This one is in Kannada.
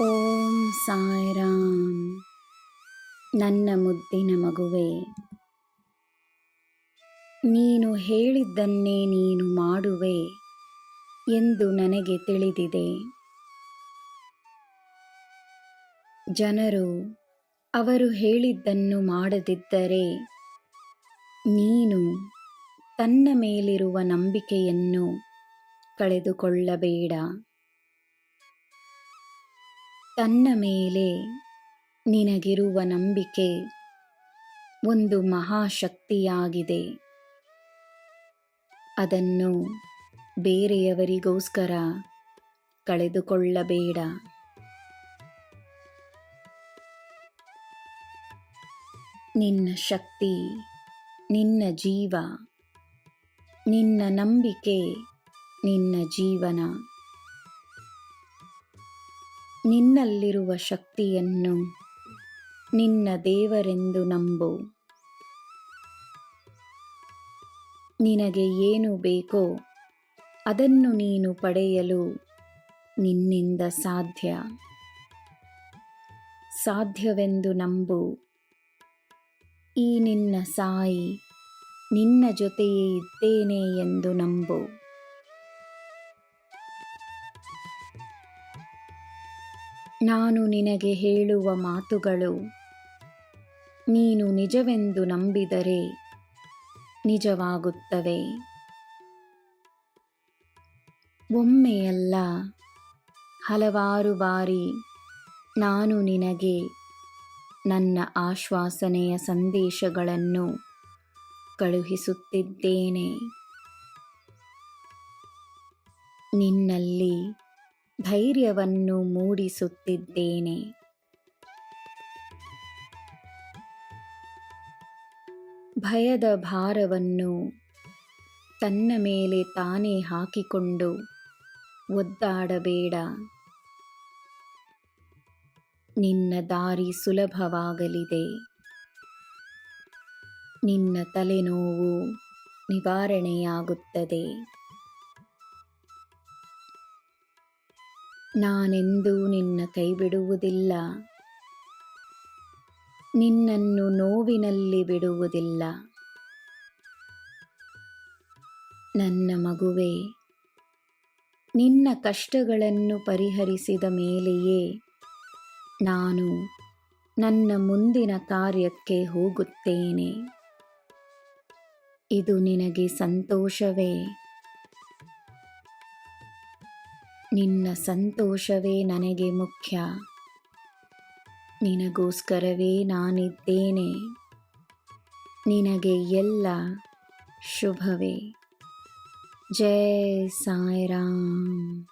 ಓಂ ಸಾಯಿರಾಮ್. ನನ್ನ ಮುದ್ದಿನ ಮಗುವೆ, ನೀನು ಹೇಳಿದ್ದನ್ನೇ ನೀನು ಮಾಡುವೆ ಎಂದು ನನಗೆ ತಿಳಿದಿದೆ. ಜನರು ಅವರು ಹೇಳಿದ್ದನ್ನು ಮಾಡದಿದ್ದರೆ ನೀನು ತನ್ನ ಮೇಲಿರುವ ನಂಬಿಕೆಯನ್ನು ಕಳೆದುಕೊಳ್ಳಬೇಡ. ತನ್ನ ಮೇಲೆ ನಿನಗಿರುವ ನಂಬಿಕೆ ಒಂದು ಮಹಾಶಕ್ತಿಯಾಗಿದೆ. ಅದನ್ನು ಬೇರೆಯವರಿಗೋಸ್ಕರ ಕಳೆದುಕೊಳ್ಳಬೇಡ. ನಿನ್ನ ಶಕ್ತಿ, ನಿನ್ನ ಜೀವ, ನಿನ್ನ ನಂಬಿಕೆ, ನಿನ್ನ ಜೀವನ. ನಿನ್ನಲ್ಲಿರುವ ಶಕ್ತಿಯನ್ನು ನಿನ್ನ ದೇವರೆಂದು ನಂಬು. ನಿನಗೆ ಏನು ಬೇಕೋ ಅದನ್ನು ನೀನು ಪಡೆಯಲು ನಿನ್ನಿಂದ ಸಾಧ್ಯ. ಸಾಧ್ಯವೆಂದು ನಂಬು. ಈ ನಿನ್ನ ಸಾಯಿ ನಿನ್ನ ಜೊತೆಯೇ ಇದ್ದೇನೆ ಎಂದು ನಂಬು. ನಾನು ನಿನಗೆ ಹೇಳುವ ಮಾತುಗಳು. ನೀನು ನಿಜವೆಂದು ನಂಬಿದರೆ ನಿಜವಾಗುತ್ತವೆ. ಒಮ್ಮೆಯಲ್ಲ ಹಲವಾರು ಬಾರಿ ನಾನು ನಿನಗೆ ನನ್ನ ಆಶ್ವಾಸನೆಯ ಸಂದೇಶಗಳನ್ನು ಕಳುಹಿಸುತ್ತಿದ್ದೇನೆ. ನಿನ್ನಲ್ಲಿ ಧೈರ್ಯವನ್ನು ಮೂಡಿಸುತ್ತಿದ್ದೇನೆ. ಭಯದ ಭಾರವನ್ನು ತನ್ನ ಮೇಲೆ ತಾನೇ ಹಾಕಿಕೊಂಡು ಒದ್ದಾಡಬೇಡ. ನಿನ್ನ ದಾರಿ ಸುಲಭವಾಗಲಿದೆ. ನಿನ್ನ ತಲೆನೋವು ನಿವಾರಣೆಯಾಗುತ್ತದೆ. ನಾನೆಂದೂ ನಿನ್ನ ಕೈ ಬಿಡುವುದಿಲ್ಲ ನಿನ್ನನ್ನು ನೋವಿನಲ್ಲಿ ಬಿಡುವುದಿಲ್ಲ. ನನ್ನ ಮಗುವೆ, ನಿನ್ನ ಕಷ್ಟಗಳನ್ನು ಪರಿಹರಿಸಿದ ಮೇಲೆಯೇ ನಾನು ನನ್ನ ಮುಂದಿನ ಕಾರ್ಯಕ್ಕೆ ಹೋಗುತ್ತೇನೆ. ಇದು ನಿನಗೆ ಸಂತೋಷವೇ? ನಿನ್ನ ಸಂತೋಷವೇ ನನಗೆ ಮುಖ್ಯ. ನಿನಗೋಸ್ಕರವೇ ನಾನಿದ್ದೇನೆ. ನಿನಗೆ ಎಲ್ಲ ಶುಭವೇ. ಜಯ ಸಾಯಿರಾಮ್.